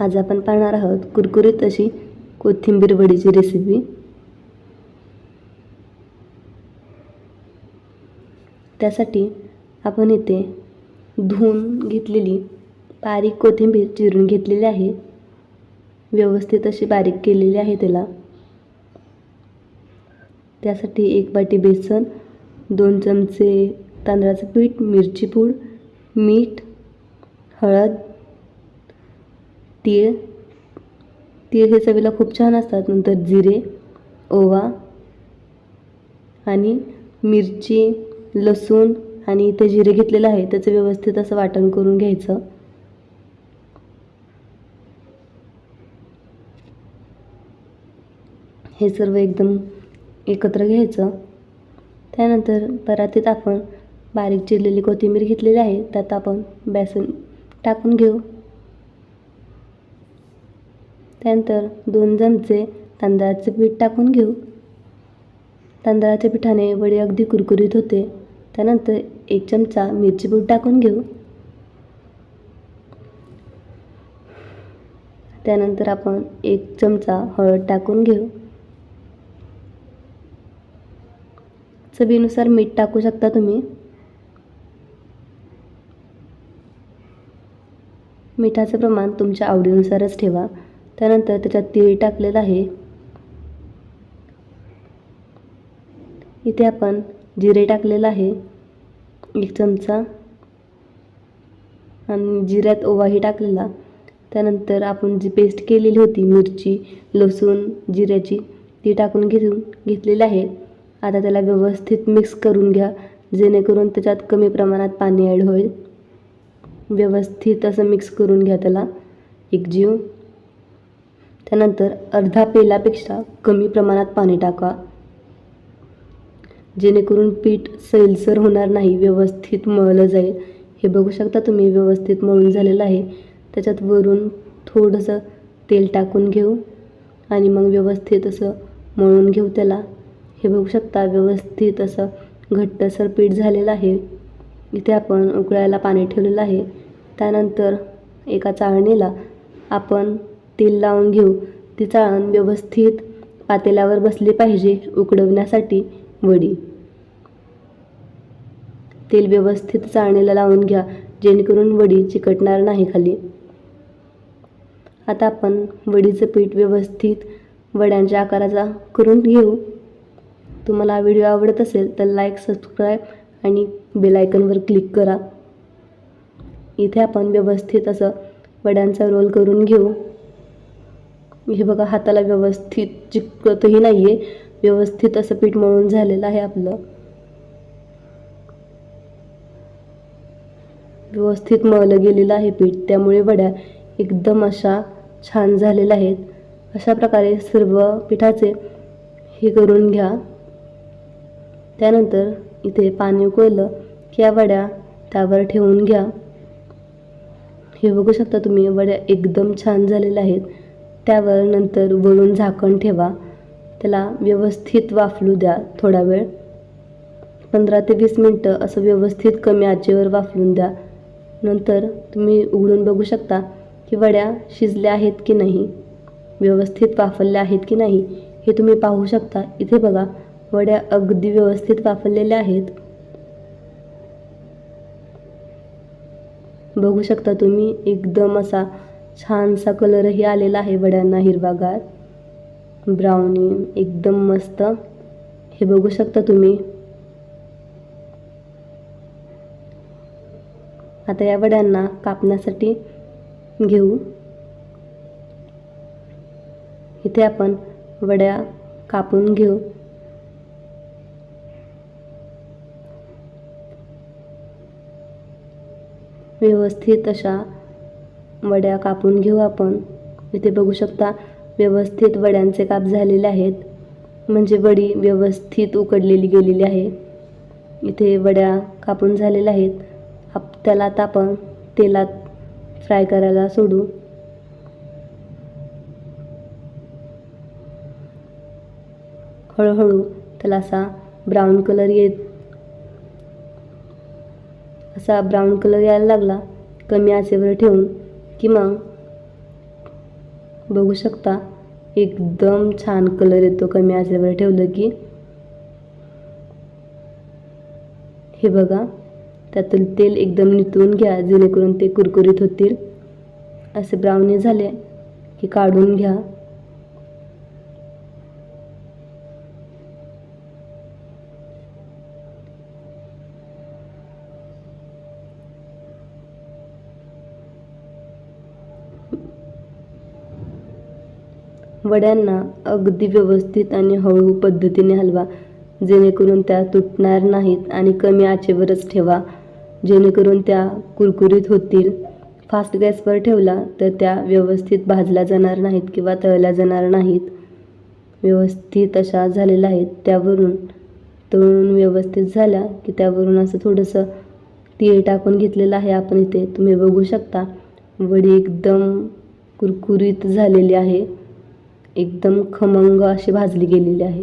आज आपण पाहणार आहोत कुरकुरीत अशी कोथिंबीर वडीची रेसिपी त्यासाठी आपण इथे धुवून घेतलेली बारीक कोथिंबीर चिरून घेतलेली आहे. व्यवस्थित अशी बारीक केलेली आहे त्याला. त्यासाठी एक वाटी बेसन दोन चमचे तांदळाचं पीठ मिरची पूड मीठ हळद तीळ. तीळ हे चवीला खूप छान असतात. नंतर जिरे ओवा आणि मिरची लसूण आणि इथे जिरे घेतलेलं आहे त्याचं व्यवस्थित असं वाटण करून घ्यायचं. हे सर्व एकदम एकत्र घ्यायचं. त्यानंतर परातीत आपण बारीक चिरलेली कोथिंबीर घेतलेली आहे. त्यात आपण बेसन टाकून घेऊ. त्यानंतर दोन चमचे तांदळाचे पीठ टाकून घेऊ. तांदळाच्या पिठाने वडे अगदी कुरकुरीत होते. त्यानंतर एक चमचा मिरची पूड टाकून घेऊ. त्यानंतर आपण एक चमचा हळद टाकून घेऊ. चवीनुसार मीठ टाकू शकता तुम्ही. मिठाचं प्रमाण तुमच्या आवडीनुसारच ठेवा. त्यानंतर त्याच्यात तीळ टाकलेलं आहे. इथे आपण जिरे टाकलेलं आहे. एक चमचा. आणि जिऱ्यात ओवाही टाकलेला. त्यानंतर आपण जी पेस्ट केलेली होती मिरची लसूण जिऱ्याची ती टाकून घेऊन घेतलेली आहे. आता त्याला व्यवस्थित मिक्स करून घ्या. जेणेकरून त्याच्यात कमी प्रमाणात पाणी ॲड होईल. व्यवस्थित असं मिक्स करून घ्या त्याला. एक जीव. त्यानंतर अर्धा पेलापेक्षा कमी प्रमाणात पाणी टाका. जेणेकरून पीठ सैलसर होणार नाही व्यवस्थित मळलं जाईल. हे बघू शकता तुम्ही व्यवस्थित मळून झालेलं आहे. त्याच्यात वरून थोडंसं तेल टाकून घेऊ आणि मग व्यवस्थित असं मळून घेऊ त्याला. हे बघू शकता व्यवस्थित असं घट्टसर पीठ झालेलं आहे. इथे आपण उकळायला पाणी ठेवलेलं आहे. त्यानंतर एका चाळणीला आपण तेल लावून घेऊ. ती चाळण व्यवस्थित पातेल्यावर बसली पाहिजे उकडवण्यासाठी वडी. तेल व्यवस्थित चाळणीला लावून घ्या जेणेकरून वडी चिकटणार नाही खाली. आता आपण वडीचं पीठ व्यवस्थित वड्यांच्या आकाराचा करून घेऊ. तुम्हाला व्हिडिओ आवडत असेल तर लाईक सबस्क्राईब आणि बेलायकनवर क्लिक करा. इथे आपण व्यवस्थित असं वड्यांचा रोल करून घेऊ. हे बघा हाताला व्यवस्थित चिकटतही नाही आहे व्यवस्थित असं पीठ मळून झालेलं आहे आपलं. व्यवस्थित मळलं गेलेलं आहे पीठ. त्यामुळे वड्या एकदम अशा छान झालेल्या आहेत. अशा प्रकारे सर्व पिठाचे हे करून घ्या. त्यानंतर इथे पाणी उकळलं की या वड्या त्यावर ठेवून घ्या. हे बघू शकता तुम्ही वड्या एकदम छान झालेल्या आहेत. त्यावर नंतर वरून झाकण ठेवा. त्याला व्यवस्थित वाफलू द्या थोडा वेळ. पंधरा ते वीस मिनटं असं व्यवस्थित कमी आचेवर वाफलून द्या. नंतर तुम्ही उघडून बघू शकता की वड्या शिजल्या आहेत की नाही व्यवस्थित वाफरल्या आहेत की नाही हे तुम्ही पाहू शकता. इथे बघा वड्या अगदी व्यवस्थित वाफरलेल्या आहेत. बघू शकता तुम्ही एकदम असा छानसा कलरही आलेला आहे वड्यांना हिरवागार ब्राउनी एकदम मस्त. हे बघू शकता तुम्ही. आता या वड्यांना कापण्यासाठी घेऊ. इथे आपण वड्या कापून घेऊ. व्यवस्थित अशा वड्या कापून घेऊ आपण. इथे बघू शकता व्यवस्थित वड्यांचे काप झालेले आहेत. म्हणजे वडी व्यवस्थित उकडलेली गेलेली आहे. इथे वड्या कापून झालेल्या आहेत. आप त्याला आता आपण तेलात फ्राय करायला सोडू. हळूहळू त्याला असा ब्राऊन कलर येत असा ब्राऊन कलर यायला लागला. कमी आचेवर ठेवून की मग? बघू शकता. एकदम छान कलर येतो कमी आचेवर ठेवलं की. हे बघा. त्यातील तेल एकदम नितळून घ्या जेणेकरून ते कुरकुरीत होतील. असे ब्राउनी झाले. की काढून घ्या. वड्यांना अगदी व्यवस्थित आणि हळू पद्धतीने हलवा. जेणेकरून त्या तुटणार नाहीत आणि कमी आचेवरच ठेवा. जेणेकरून त्या कुरकुरीत होतील. फास्ट गॅसवर ठेवला तर त्या व्यवस्थित भाजल्या जाणार नाहीत किंवा तळल्या जाणार नाहीत. व्यवस्थित अशा झालेल्या आहेत. त्यावरून तळून व्यवस्थित झाल्या की त्यावरून असं थोडंसं तीळ टाकून घेतलेलं आहे आपण इथे. तुम्ही बघू शकता. वडी एकदम कुरकुरीत झालेली आहे. एकदम खमंग अशी भाजली गेलेली आहे.